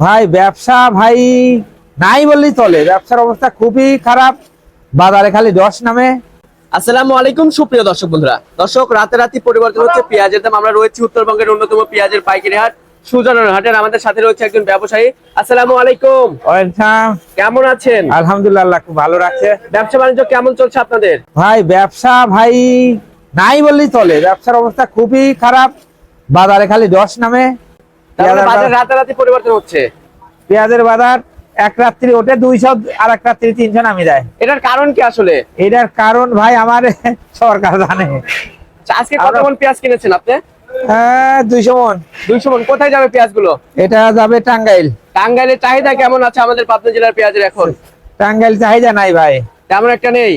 ভাই ব্যবসা ভাই নাই বললেই চলে। ব্যবসার অবস্থা খুবই খারাপ। বাজারে খালি দশ নামে। আসসালামু আলাইকুম সুপ্রিয় দর্শক বন্ধুরা। দর্শক রাতারাতি পরিবর্তন হচ্ছে পেঁয়াজের দাম। আমরা রয়েছি উত্তরবঙ্গের অন্যতম পেঁয়াজের পাইকারি হাট সুজনের হাটের। আমাদের সাথে রয়েছে একজন ব্যবসায়ী। আসসালামু আলাইকুম। কেমন আছেন? আলহামদুলিল্লাহ খুব ভালো রাখছে। ব্যবসা বাণিজ্য কেমন চলছে আপনাদের? ভাই ব্যবসা ভাই নাই বললেই চলে। ব্যবসার অবস্থা খুবই খারাপ। বাজারে খালি দশ নামে। বাজার বাজার- রাতারাতি পরিবর্তন হচ্ছে। পেঁয়াজের বাজার এক রাত্রি ওঠে দুইশো আর এক রাত্রি তিনশো নামি যায় এটার কারণ কি আসলে? এটার কারণ ভাই আমার সরকার জানে। আচ্ছা, আজকে কত মন পেঁয়াজ কিনেছেন আপনি? হ্যাঁ দুইশো মন। দুইশো মন। কোথায় যাবে পেঁয়াজগুলো এটা যাবে টাঙ্গাইল। টাঙ্গাইলের চাহিদা কেমন আছে আমাদের পাবনা জেলার পেঁয়াজের এখন? টাঙ্গাইল চাহিদা নাই ভাই। তেমন একটা নেই।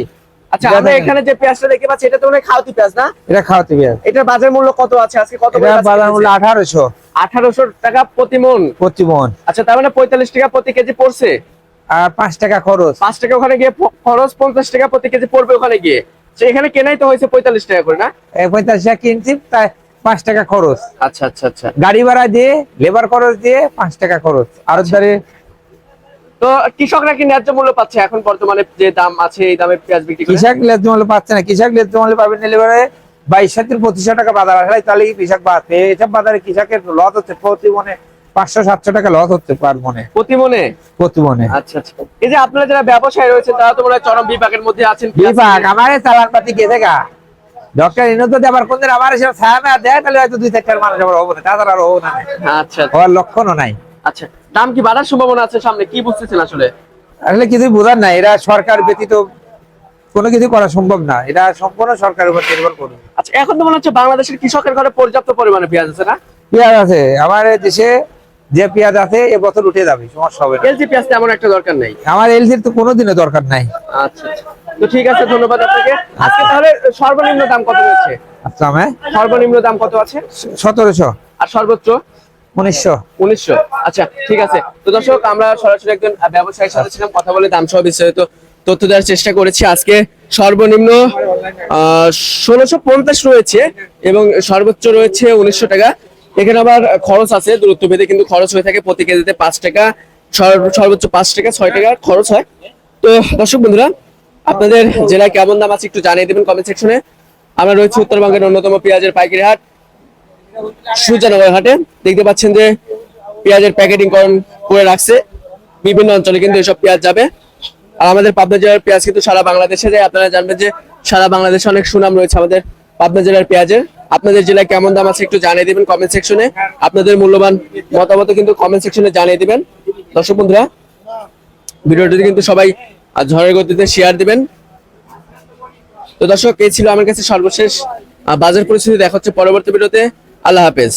আচ্ছা আমরা এখানে যে পেঁয়াজটা দেখতে পাচ্ছি এটা তো মনে খাওয়াতি পেঁয়াজ না? এটা খাওয়াতে পেঁয়াজ। এটার বাজার মূল্য কত আছে? আজকে কত বাজার মূল্য আঠারোশো। আঠারোশো টাকা প্রতি মন? প্রতি মন। আচ্ছা তার মানে পঁয়তাল্লিশ টাকা প্রতি কেজি পড়ছে? আর পাঁচ টাকা খরচ। পাঁচ টাকা ওখানে গিয়ে খরচ পঞ্চাশ টাকা প্রতি কেজি পড়বে ওখানে গিয়ে। এখানে কেনাই তো হয়েছে পঁয়তাল্লিশ টাকা করে না? পঁয়তাল্লিশ টাকা কিনছি তাই পাঁচ টাকা খরচ। আচ্ছা আচ্ছা আচ্ছা। গাড়ি ভাড়া দিয়ে লেবার খরচ দিয়ে পাঁচ টাকা খরচ। আর ধরে তো কৃষকরা কি ন্যায্য মূল্য পাচ্ছে এখন বর্তমানে যে দাম আছে এই দামে পেঁয়াজ বিক্রি কৃষক লেজ মূল্য পাচ্ছে না। কৃষক লেজ মূল্য পাবেন না লেবারে বাইশ সাতের পঁচিশশো টাকা বাজার আসলে তাহলে কি কৃষক বাঁচবে এসব বাজারে কৃষকের লস হচ্ছে প্রতি মনে পাঁচশো সাতশো টাকা লস হচ্ছে পার মনে। প্রতি মনে প্রতি মনে আচ্ছা আচ্ছা। এই যে আপনারা যারা ব্যবসায়ী রয়েছেন তারা তো মনে হয় চরম বিভাগের মধ্যে আছেন। কিনে- আমার চালান পাতি গেছে গা ডক্টর ইনো আবার কোনদিন আমার এসে ছায়া মেয়া দেয় তাহলে হয়তো দুই চারটার মানুষ আবার হব না তাছাড়া আর হব না। আচ্ছা আচ্ছা, হওয়ার লক্ষণও নাই। আচ্ছা দাম কি বাড়ার সম্ভাবনা আছে সামনে? কি বুঝতেছেন আসলে? আসলে কিছুই বোঝার নাই এরা সরকার ব্যতীত কোনো কিছু করা সম্ভব না। এটা সম্পূর্ণ সরকারের উপর নির্ভর করবে। আচ্ছা এখন তো মনে হচ্ছে বাংলাদেশের কৃষকের ঘরে পর্যাপ্ত পরিমাণে পেঁয়াজ আছে না? পেঁয়াজ আছে। আমার দেশে যে পেঁয়াজ আছে এবছর উঠে যাবে সমস্যা হবে এলজি পেঁয়াজ তেমন একটা দরকার নেই? আমার এলসির তো কোনোদিনও দরকার নাই। আচ্ছা আচ্ছা। তো ঠিক আছে ধন্যবাদ আপনাকে। আজকে তাহলে সর্বনিম্ন দাম কত রয়েছে আচ্ছা আমি? সর্বনিম্ন দাম কত আছে? সতেরোশো। আর সর্বোচ্চ? উনিশশো। উনিশশো। আচ্ছা ঠিক আছে। তো দর্শক আমরা সরাসরি একজন ব্যবসায়ীর সাথে ছিলাম কথা বলে দাম সহ বিস্তারিত তথ্য দেওয়ার চেষ্টা করেছি আজকে। সর্বনিম্ন ষোলোশো পঞ্চাশ রয়েছে এবং সর্বোচ্চ রয়েছে উনিশশো টাকা। এখানে আবার খরচ আছে, দূরত্ব ভেদে কিন্তু খরচ হয়ে থাকে। প্রতি কেজিতে পাঁচ টাকা সর্বোচ্চ পাঁচ টাকা, ছয় টাকা খরচ হয়। তো দর্শক বন্ধুরা, আপনাদের জেলায় কেমন দাম আছে একটু জানিয়ে দেবেন কমেন্ট সেকশনে আমরা রয়েছে উত্তরবঙ্গের অন্যতম পেঁয়াজের পাইকারি হাট, সূর্যনগর হাটে। দেখতে পাচ্ছেন যে পেঁয়াজের প্যাকেটিং করণ করে রাখছে। বিভিন্ন অঞ্চলে কিন্তু এসব পেঁয়াজ যাবে। আর আমাদের পাবনা জেলার পেঁয়াজ কিন্তু সারা বাংলাদেশে যায়। আপনারা জানবেন যে সারা বাংলাদেশে অনেক সুনাম রয়েছে আমাদের পাবনা জেলার পেঁয়াজের। আপনাদের জেলায় কেমন দাম আছে একটু জানিয়ে দিবেন কমেন্ট সেকশনে আপনাদের মূল্যবান মতামত কিন্তু কমেন্ট সেকশনে জানিয়ে দিবেন। দর্শক বন্ধুরা ভিডিওটি কিন্তু সবাই ঝড়ের গতিতে শেয়ার দিবেন। তো দর্শক, এই ছিল আমার কাছে সর্বশেষ বাজার পরিস্থিতি। দেখা হচ্ছে পরবর্তী ভিডিওতে। আল্লাহ হাফেজ।